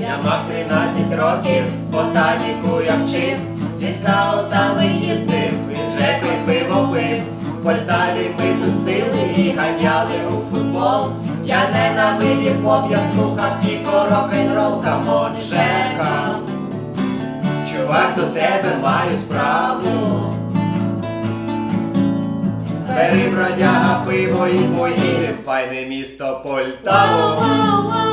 Я мав 13 років, ботаніку я вчив, зі скаутами їздив, із жекою пиво пив. В Полтаві ми тусили і ганяли у футбол. Я ненавидів поп, я слухав тільки рок-н-рол, камон, Жека. Чувак, до тебе маю справу. Бери бродяга пиво і поїдем, файне місто Whoa,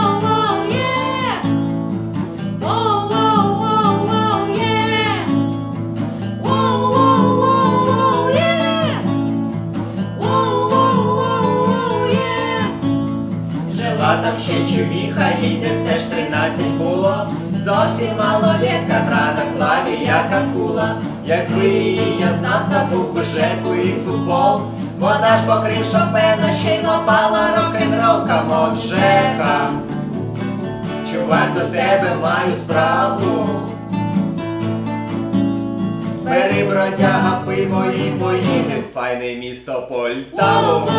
Жила там ще чувіха, їй десь теж 13 було. Зовсім малолетка, гра на клаві, як акула. Якби її я знав, забув би жеку і футбол. Вона ж покрив Шопена, ще й лопала рок-н-рол, камон, Жека. Чувак, до тебе маю справу. Бери бродяга пиво і поїдем, файне місто Полтаву.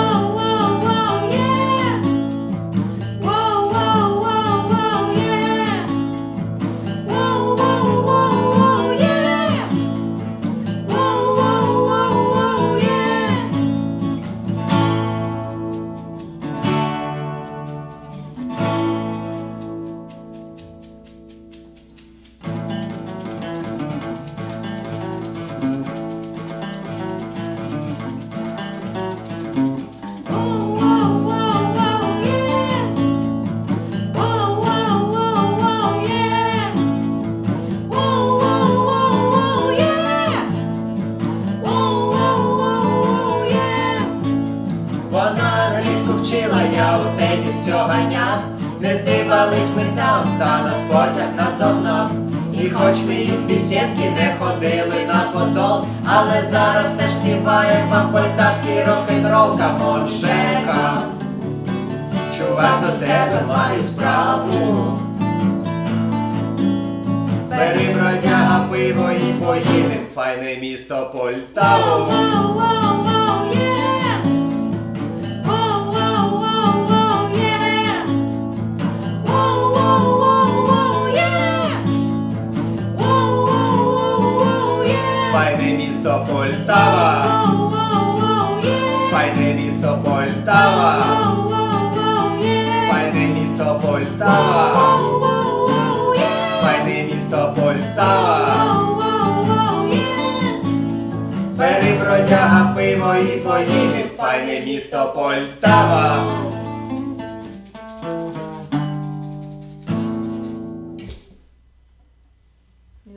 Не здивались ми там, та нас потяг наздогнав. І хоч ми із бісідки не ходили на подол, але зараз все ж співає вам полтавський рок-н-рол, камон, Жека. Чувак, до тебе маю справу. Бери бродяга пиво і поїдем, файне місто Полтаву. Місто Полтава. Файне місто Полтава, файне місто Полтава, файне місто Полтава. Бери бродяга пиво і поїдем, файне місто Полтава.